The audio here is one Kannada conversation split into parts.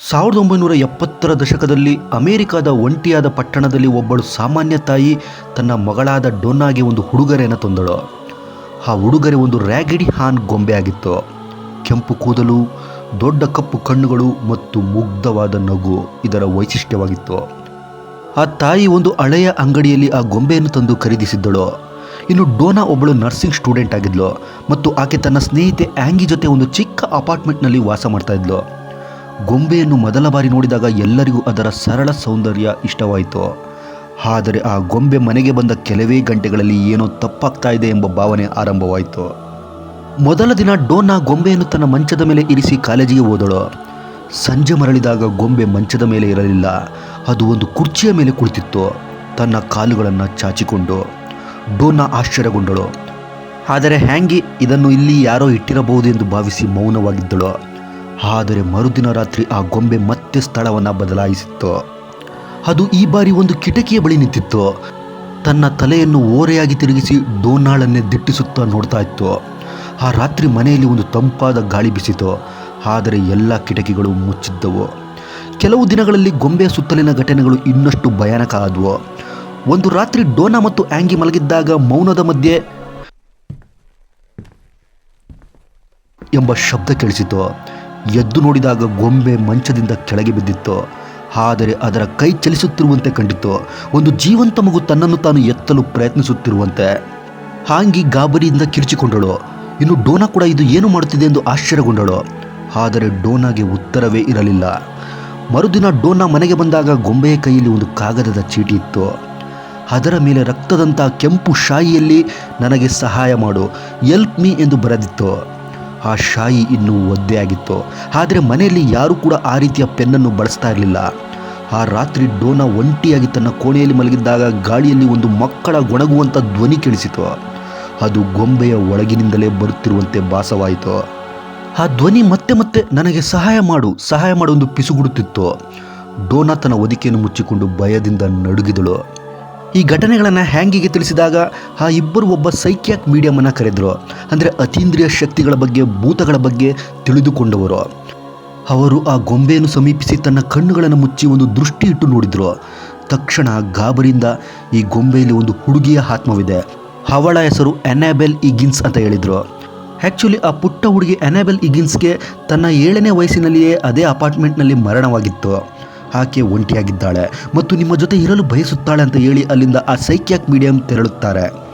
ಸಾವಿರದ ಒಂಬೈನೂರ ಎಪ್ಪತ್ತರ ದಶಕದಲ್ಲಿ ಅಮೆರಿಕದ ಒಂಟಿಯಾದ ಪಟ್ಟಣದಲ್ಲಿ ಒಬ್ಬಳು ಸಾಮಾನ್ಯ ತಾಯಿ ತನ್ನ ಮಗಳಾದ ಡೊನ್ನಾಗೆ ಒಂದು ಹುಡುಗರೆಯನ್ನು ತಂದಳು. ಆ ಉಡುಗೊರೆ ಒಂದು ರ್ಯಾಗಿಡಿ ಹಾನ್ ಗೊಂಬೆ ಆಗಿತ್ತು ಕೆಂಪು ಕೂದಲು, ದೊಡ್ಡ ಕಪ್ಪು ಕಣ್ಣುಗಳು ಮತ್ತು ಮುಗ್ಧವಾದ ನಗು ಇದರ ವೈಶಿಷ್ಟ್ಯವಾಗಿತ್ತು. ಆ ತಾಯಿ ಒಂದು ಹಳೆಯ ಅಂಗಡಿಯಲ್ಲಿ ಆ ಗೊಂಬೆಯನ್ನು ತಂದು ಖರೀದಿಸಿದ್ದಳು. ಇನ್ನು ಡೋನಾ ಒಬ್ಬಳು ನರ್ಸಿಂಗ್ ಸ್ಟೂಡೆಂಟ್ ಆಗಿದ್ಲು ಮತ್ತು ಆಕೆ ತನ್ನ ಸ್ನೇಹಿತೆ ಆ್ಯಂಗಿ ಜೊತೆ ಒಂದು ಚಿಕ್ಕ ಅಪಾರ್ಟ್ಮೆಂಟ್ನಲ್ಲಿ ವಾಸ ಮಾಡ್ತಾ ಇದ್ಲು. ಗೊಂಬೆಯನ್ನು ಮೊದಲ ಬಾರಿ ನೋಡಿದಾಗ ಎಲ್ಲರಿಗೂ ಅದರ ಸರಳ ಸೌಂದರ್ಯ ಇಷ್ಟವಾಯಿತು. ಆದರೆ ಆ ಗೊಂಬೆ ಮನೆಗೆ ಬಂದ ಕೆಲವೇ ಗಂಟೆಗಳಲ್ಲಿ ಏನೋ ತಪ್ಪಾಗ್ತಾ ಇದೆ ಎಂಬ ಭಾವನೆ ಆರಂಭವಾಯಿತು. ಮೊದಲ ದಿನ ಡೋನ್ ಆ ಗೊಂಬೆಯನ್ನು ತನ್ನ ಮಂಚದ ಮೇಲೆ ಇರಿಸಿ ಕಾಲೇಜಿಗೆ ಹೋದಳು. ಸಂಜೆ ಮರಳಿದಾಗ ಗೊಂಬೆ ಮಂಚದ ಮೇಲೆ ಇರಲಿಲ್ಲ. ಅದು ಒಂದು ಕುರ್ಚಿಯ ಮೇಲೆ ಕುಳಿತಿತ್ತು. ತನ್ನ ಕಾಲುಗಳನ್ನು ಚಾಚಿಕೊಂಡು ಡೋನಾ ಆಶ್ಚರ್ಯಗೊಂಡಳು. ಆದರೆ ಹ್ಯಾಂಗಿ, ಇದನ್ನು ಇಲ್ಲಿ ಯಾರೋ ಇಟ್ಟಿರಬಹುದು ಎಂದು ಭಾವಿಸಿ ಮೌನವಾಗಿದ್ದಳು. ಆದರೆ ಮರುದಿನ ರಾತ್ರಿ ಆ ಗೊಂಬೆ ಮತ್ತೆ ಸ್ಥಳವನ್ನು ಬದಲಾಯಿಸಿತ್ತು. ಅದು ಈ ಬಾರಿ ಒಂದು ಕಿಟಕಿಯ ಬಳಿ ನಿಂತಿತ್ತು. ತನ್ನ ತಲೆಯನ್ನು ಓರೆಯಾಗಿ ತಿರುಗಿಸಿ ಡೋನಾಳನ್ನೇ ದಿಟ್ಟಿಸುತ್ತಾ ನೋಡ್ತಾ ಇತ್ತು. ಆ ರಾತ್ರಿ ಮನೆಯಲ್ಲಿ ಒಂದು ತಂಪಾದ ಗಾಳಿ ಬಿಸಿತು. ಆದರೆ ಎಲ್ಲ ಕಿಟಕಿಗಳು ಮುಚ್ಚಿದ್ದವು. ಕೆಲವು ದಿನಗಳಲ್ಲಿ ಗೊಂಬೆಯ ಸುತ್ತಲಿನ ಘಟನೆಗಳು ಇನ್ನಷ್ಟು ಭಯಾನಕ ಆದವು. ಒಂದು ರಾತ್ರಿ ಡೋನಾ ಮತ್ತು ಆ್ಯಂಗಿ ಮಲಗಿದ್ದಾಗ ಮೌನದ ಮಧ್ಯೆ ಎಂಬ ಶಬ್ದ ಕೇಳಿಸಿತು. ಎದ್ದು ನೋಡಿದಾಗ ಗೊಂಬೆ ಮಂಚದಿಂದ ಕೆಳಗೆ ಬಿದ್ದಿತ್ತು. ಆದರೆ ಅದರ ಕೈ ಚಲಿಸುತ್ತಿರುವಂತೆ ಕಂಡಿತ್ತು ಒಂದು ಜೀವಂತ ಮಗು ತನ್ನನ್ನು ತಾನು ಎತ್ತಲು ಪ್ರಯತ್ನಿಸುತ್ತಿರುವಂತೆ. ಹಾಂಗಿ ಗಾಬರಿಯಿಂದ ಕಿರಿಚಿಕೊಂಡಳು. ಇನ್ನು ಡೋನಾ ಕೂಡ ಇದು ಏನು ಮಾಡುತ್ತಿದೆ ಎಂದು ಆಶ್ಚರ್ಯಗೊಂಡಳು. ಆದರೆ ಡೋನಾಗೆ ಉತ್ತರವೇ ಇರಲಿಲ್ಲ. ಮರುದಿನ ಡೋನಾ ಮನೆಗೆ ಬಂದಾಗ ಗೊಂಬೆಯ ಕೈಯಲ್ಲಿ ಒಂದು ಕಾಗದದ ಚೀಟಿ ಇತ್ತು. ಅದರ ಮೇಲೆ ರಕ್ತದಂಥ ಕೆಂಪು ಶಾಯಿಯಲ್ಲಿ ನನಗೆ ಸಹಾಯ ಮಾಡು ಎಲ್ಪ್ ಮೀ ಎಂದು ಬರೆದಿತ್ತು. ಆ ಶಾಯಿ ಇನ್ನೂ ಒದ್ದೆಯಾಗಿತ್ತು. ಆದರೆ ಮನೆಯಲ್ಲಿ ಯಾರೂ ಕೂಡ ಆ ರೀತಿಯ ಪೆನ್ನನ್ನು ಬಳಸ್ತಾ ಇರಲಿಲ್ಲ. ಆ ರಾತ್ರಿ ಡೋನಾ ಒಂಟಿಯಾಗಿ ತನ್ನ ಕೋಣೆಯಲ್ಲಿ ಮಲಗಿದ್ದಾಗ ಗಾಳಿಯಲ್ಲಿ ಒಂದು ಮಕ್ಕಳ ಗೊಣಗುವಂಥ ಧ್ವನಿ ಕೇಳಿಸಿತು. ಅದು ಗೊಂಬೆಯ ಒಳಗಿನಿಂದಲೇ ಬರುತ್ತಿರುವಂತೆ ಭಾಸವಾಯಿತು. ಆ ಧ್ವನಿ ಮತ್ತೆ ಮತ್ತೆ ನನಗೆ ಸಹಾಯ ಮಾಡು ಸಹಾಯ ಮಾಡು ಎಂದು ಪಿಸುಗುಡುತ್ತಿತ್ತು. ಡೋನಾ ತನ್ನ ಒದಿಕೆಯನ್ನು ಮುಚ್ಚಿಕೊಂಡು ಭಯದಿಂದ ನಡುಗಿದಳು. ಈ ಘಟನೆಗಳನ್ನು ಹ್ಯಾಂಗಿಗೆ ತಿಳಿಸಿದಾಗ ಆ ಇಬ್ಬರು ಒಬ್ಬ ಸೈಕ್ಯಾಕ್ ಮೀಡಿಯಮನ್ನು ಕರೆದರು. ಅಂದರೆ ಅತೀಂದ್ರಿಯ ಶಕ್ತಿಗಳ ಬಗ್ಗೆ, ಭೂತಗಳ ಬಗ್ಗೆ ತಿಳಿದುಕೊಂಡವರು. ಅವರು ಆ ಗೊಂಬೆಯನ್ನು ಸಮೀಪಿಸಿ ತನ್ನ ಕಣ್ಣುಗಳನ್ನು ಮುಚ್ಚಿ ಒಂದು ದೃಷ್ಟಿ ಇಟ್ಟು ನೋಡಿದರು. ತಕ್ಷಣ ಗಾಬರಿಯಿಂದ ಈ ಗೊಂಬೆಯಲ್ಲಿ ಒಂದು ಹುಡುಗಿಯ ಆತ್ಮವಿದೆ. ಅವಳ ಹೆಸರು ಅನಾಬೆಲ್ ಇಗಿನ್ಸ್ ಅಂತ ಹೇಳಿದರು. ಆ್ಯಕ್ಚುಲಿ ಆ ಪುಟ್ಟ ಹುಡುಗಿ ಅನಾಬೆಲ್ ಇಗಿನ್ಸ್ಗೆ ತನ್ನ ಏಳನೇ ವಯಸ್ಸಿನಲ್ಲಿಯೇ ಅದೇ ಅಪಾರ್ಟ್ಮೆಂಟ್ನಲ್ಲಿ ಮರಣವಾಗಿತ್ತು. ಆಕೆ ಒಂಟಿಯಾಗಿದ್ದಾಳೆ ಮತ್ತು ನಿಮ್ಮ ಜೊತೆ ಇರಲು ಬಯಸುತ್ತಾಳೆ ಅಂತ ಹೇಳಿ ಅಲ್ಲಿಂದ ಆ ಸೈಕ್ಯಾಕ್ ಮೀಡಿಯಂ ತೆರಳುತ್ತಾರೆ.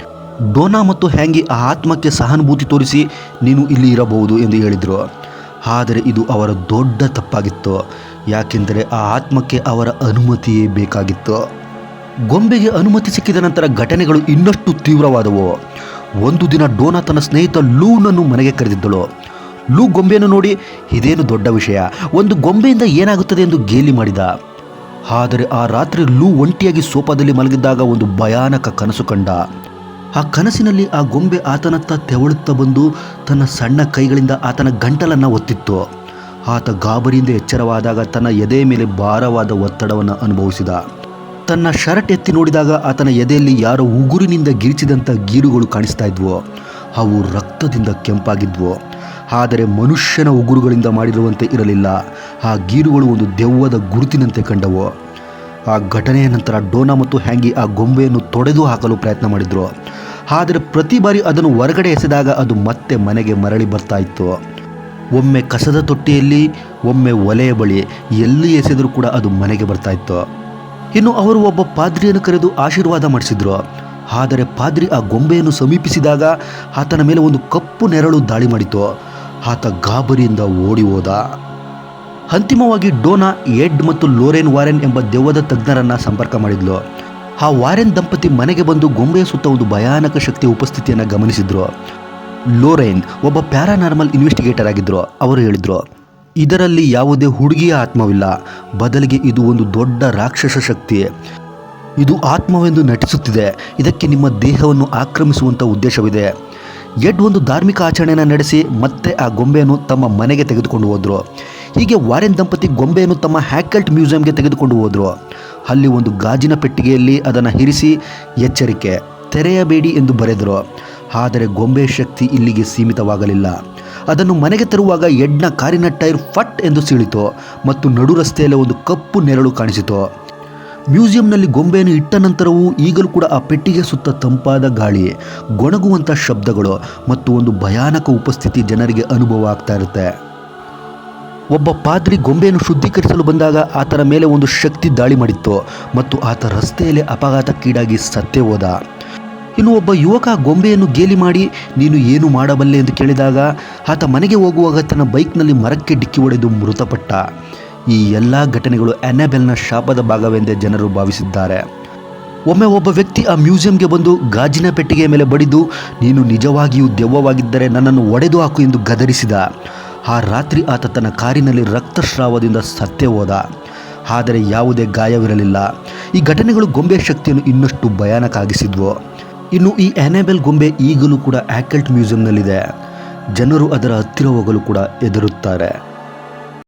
ಡೋನಾ ಮತ್ತು ಹ್ಯಾಂಗಿ ಆ ಆತ್ಮಕ್ಕೆ ಸಹಾನುಭೂತಿ ತೋರಿಸಿ, ನೀನು ಇಲ್ಲಿ ಇರಬಹುದು ಎಂದು ಹೇಳಿದರು. ಆದರೆ ಇದು ಅವರ ದೊಡ್ಡ ತಪ್ಪಾಗಿತ್ತು. ಯಾಕೆಂದರೆ ಆ ಆತ್ಮಕ್ಕೆ ಅವರ ಅನುಮತಿಯೇ ಬೇಕಾಗಿತ್ತು. ಗೊಂಬೆಗೆ ಅನುಮತಿ ಸಿಕ್ಕಿದ ನಂತರ ಘಟನೆಗಳು ಇನ್ನಷ್ಟು ತೀವ್ರವಾದವು. ಒಂದು ದಿನ ಡೋನಾ ತನ್ನ ಸ್ನೇಹಿತ ಲೂನನ್ನು ಮನೆಗೆ ಕರೆದಿದ್ದಳು. ಲೂ ಗೊಂಬೆಯನ್ನು ನೋಡಿ ಇದೇನು ದೊಡ್ಡ ವಿಷಯ. ಒಂದು ಗೊಂಬೆಯಿಂದ ಏನಾಗುತ್ತದೆ ಎಂದು ಗೇಲಿ ಮಾಡಿದ. ಆದರೆ ಆ ರಾತ್ರಿ ಲೂ ಒಂಟಿಯಾಗಿ ಸೋಫಾದಲ್ಲಿ ಮಲಗಿದ್ದಾಗ ಒಂದು ಭಯಾನಕ ಕನಸು ಕಂಡ. ಆ ಕನಸಿನಲ್ಲಿ ಆ ಗೊಂಬೆ ಆತನತ್ತ ತೆವಳುತ್ತಾ ಬಂದು ತನ್ನ ಸಣ್ಣ ಕೈಗಳಿಂದ ಆತನ ಗಂಟಲನ್ನು ಒತ್ತಿತ್ತು. ಆತ ಗಾಬರಿಯಿಂದ ಎಚ್ಚರವಾದಾಗ ತನ್ನ ಎದೆಯ ಮೇಲೆ ಭಾರವಾದ ಒತ್ತಡವನ್ನು ಅನುಭವಿಸಿದ. ತನ್ನ ಶರ್ಟ್ ಎತ್ತಿ ನೋಡಿದಾಗ ಆತನ ಎದೆಯಲ್ಲಿ ಯಾರೋ ಉಗುರಿನಿಂದ ಗಿರಿಚಿದಂಥ ಗೀರುಗಳು ಕಾಣಿಸ್ತಾ ಇದ್ವು. ಅವು ರಕ್ತದಿಂದ ಕೆಂಪಾಗಿದ್ವು. ಆದರೆ ಮನುಷ್ಯನ ಉಗುರುಗಳಿಂದ ಮಾಡಿರುವಂತೆ ಇರಲಿಲ್ಲ. ಆ ಗೀರುಗಳು ಒಂದು ದೆವ್ವದ ಗುರುತಿನಂತೆ ಕಂಡವು. ಆ ಘಟನೆಯ ನಂತರ ಡೋನಾ ಮತ್ತು ಹ್ಯಾಂಗಿ ಆ ಗೊಂಬೆಯನ್ನು ತೊಡೆದು ಹಾಕಲು ಪ್ರಯತ್ನ ಮಾಡಿದರು. ಆದರೆ ಪ್ರತಿ ಬಾರಿ ಅದನ್ನು ಹೊರಗಡೆ ಎಸೆದಾಗ ಅದು ಮತ್ತೆ ಮನೆಗೆ ಮರಳಿ ಬರ್ತಾ ಇತ್ತು. ಒಮ್ಮೆ ಕಸದ ತೊಟ್ಟಿಯಲ್ಲಿ, ಒಮ್ಮೆ ಒಲೆಯ ಬಳಿ, ಎಲ್ಲಿ ಎಸೆದರೂ ಕೂಡ ಅದು ಮನೆಗೆ ಬರ್ತಾ ಇತ್ತು. ಇನ್ನು ಅವರು ಒಬ್ಬ ಪಾದ್ರಿಯನ್ನು ಕರೆದು ಆಶೀರ್ವಾದ ಮಾಡಿಸಿದ್ರು. ಆದರೆ ಪಾದ್ರಿ ಆ ಗೊಂಬೆಯನ್ನು ಸಮೀಪಿಸಿದಾಗ ಆತನ ಮೇಲೆ ಒಂದು ಕಪ್ಪು ನೆರಳು ದಾಳಿ ಮಾಡಿತು. ಆತ ಗಾಬರಿಯಿಂದ ಓಡಿ ಹೋದ. ಅಂತಿಮವಾಗಿ ಡೋನಾ, ಎಡ್ ಮತ್ತು ಲೋರೆನ್ ವಾರೆನ್ ಎಂಬ ದೆವ್ವದ ತಜ್ಞರನ್ನ ಸಂಪರ್ಕ ಮಾಡಿದ್ಲು. ಆ ವಾರೆನ್ ದಂಪತಿ ಮನೆಗೆ ಬಂದು ಗೊಂಬೆಯ ಸುತ್ತ ಒಂದು ಭಯಾನಕ ಶಕ್ತಿಯ ಉಪಸ್ಥಿತಿಯನ್ನು ಗಮನಿಸಿದ್ರು. ಲೋರೆನ್ ಒಬ್ಬ ಪ್ಯಾರಾನಾರ್ಮಲ್ ಇನ್ವೆಸ್ಟಿಗೇಟರ್ ಆಗಿದ್ರು, ಅವರು ಹೇಳಿದರು. ಇದರಲ್ಲಿ ಯಾವುದೇ ಹುಡುಗಿಯ ಆತ್ಮವಿಲ್ಲ. ಬದಲಿಗೆ ಇದು ಒಂದು ದೊಡ್ಡ ರಾಕ್ಷಸ ಶಕ್ತಿ. ಇದು ಆತ್ಮವೆಂದು ನಟಿಸುತ್ತಿದೆ. ಇದಕ್ಕೆ ನಿಮ್ಮ ದೇಹವನ್ನು ಆಕ್ರಮಿಸುವಂಥ ಉದ್ದೇಶವಿದೆ. ಎಡ್ ಒಂದು ಧಾರ್ಮಿಕ ಆಚರಣೆಯನ್ನು ನಡೆಸಿ ಮತ್ತೆ ಆ ಗೊಂಬೆಯನ್ನು ತಮ್ಮ ಮನೆಗೆ ತೆಗೆದುಕೊಂಡು ಹೋದರು. ಹೀಗೆ ವಾರೆನ್ ದಂಪತಿ ಗೊಂಬೆಯನ್ನು ತಮ್ಮ ಹ್ಯಾಕಲ್ಟ್ ಮ್ಯೂಸಿಯಂಗೆ ತೆಗೆದುಕೊಂಡು ಹೋದರು. ಅಲ್ಲಿ ಒಂದು ಗಾಜಿನ ಪೆಟ್ಟಿಗೆಯಲ್ಲಿ ಅದನ್ನು ಇರಿಸಿ ಎಚ್ಚರಿಕೆ, ತೆರೆಯಬೇಡಿ ಎಂದು ಬರೆದರು. ಆದರೆ ಗೊಂಬೆ ಶಕ್ತಿ ಇಲ್ಲಿಗೆ ಸೀಮಿತವಾಗಲಿಲ್ಲ. ಅದನ್ನು ಮನೆಗೆ ತರುವಾಗ ಎಡ್ನ ಕಾರಿನ ಟೈರ್ ಫಟ್ ಎಂದು ಸೀಳಿತು ಮತ್ತು ನಡು ರಸ್ತೆಯಲ್ಲೇ ಒಂದು ಕಪ್ಪು ನೆರಳು ಕಾಣಿಸಿತು. ಮ್ಯೂಸಿಯಂನಲ್ಲಿ ಗೊಂಬೆಯನ್ನು ಇಟ್ಟ ನಂತರವೂ ಈಗಲೂ ಕೂಡ ಆ ಪೆಟ್ಟಿಗೆ ಸುತ್ತ ತಂಪಾದ ಗಾಳಿ ಗೊಣಗುವಂಥ ಶಬ್ದಗಳು ಮತ್ತು ಒಂದು ಭಯಾನಕ ಉಪಸ್ಥಿತಿ ಜನರಿಗೆ ಅನುಭವ ಆಗ್ತಾ ಇರುತ್ತೆ. ಒಬ್ಬ ಪಾದ್ರಿ ಗೊಂಬೆಯನ್ನು ಶುದ್ಧೀಕರಿಸಲು ಬಂದಾಗ ಆತನ ಮೇಲೆ ಒಂದು ಶಕ್ತಿ ದಾಳಿ ಮಾಡಿತ್ತು ಮತ್ತು ಆತ ರಸ್ತೆಯಲ್ಲಿ ಅಪಘಾತಕ್ಕೀಡಾಗಿ ಸತ್ತೇ ಹೋದ. ಇನ್ನು ಒಬ್ಬ ಯುವಕ ಗೊಂಬೆಯನ್ನು ಗೇಲಿ ಮಾಡಿ, ನೀನು ಏನು ಮಾಡಬಲ್ಲೆ? ಎಂದು ಕೇಳಿದಾಗ ಆತ ಮನೆಗೆ ಹೋಗುವಾಗ ತನ್ನ ಬೈಕ್ನಲ್ಲಿ ಮರಕ್ಕೆ ಡಿಕ್ಕಿ ಹೊಡೆದು ಮೃತಪಟ್ಟ. ಈ ಎಲ್ಲ ಘಟನೆಗಳು ಅನಾಬೆಲ್ನ ಶಾಪದ ಭಾಗವೆಂದೇ ಜನರು ಭಾವಿಸಿದ್ದಾರೆ. ಒಮ್ಮೆ ಒಬ್ಬ ವ್ಯಕ್ತಿ ಆ ಮ್ಯೂಸಿಯಂಗೆ ಬಂದು ಗಾಜಿನ ಪೆಟ್ಟಿಗೆಯ ಮೇಲೆ ಬಡಿದು, ನೀನು ನಿಜವಾಗಿಯೂ ದೆವ್ವವಾಗಿದ್ದರೆ ನನ್ನನ್ನು ಒಡೆದು ಹಾಕು ಎಂದು ಗದರಿಸಿದ. ಆ ರಾತ್ರಿ ಆತ ತನ್ನ ಕಾರಿನಲ್ಲಿ ರಕ್ತಸ್ರಾವದಿಂದ ಸತ್ತೇ ಹೋದ. ಆದರೆ ಯಾವುದೇ ಗಾಯವಿರಲಿಲ್ಲ. ಈ ಘಟನೆಗಳು ಗೊಂಬೆ ಶಕ್ತಿಯನ್ನು ಇನ್ನಷ್ಟು ಭಯಾನಕ ಆಗಿಸಿದ್ವು. ಇನ್ನು ಈ ಆನೆಬೆಲ್ ಗೊಂಬೆ ಈಗಲೂ ಕೂಡ ಆ್ಯಕಲ್ಟ್ ಮ್ಯೂಸಿಯಂನಲ್ಲಿದೆ ಜನರು ಅದರ ಹತ್ತಿರ ಹೋಗಲು ಕೂಡ ಹೆದರುತ್ತಾರೆ.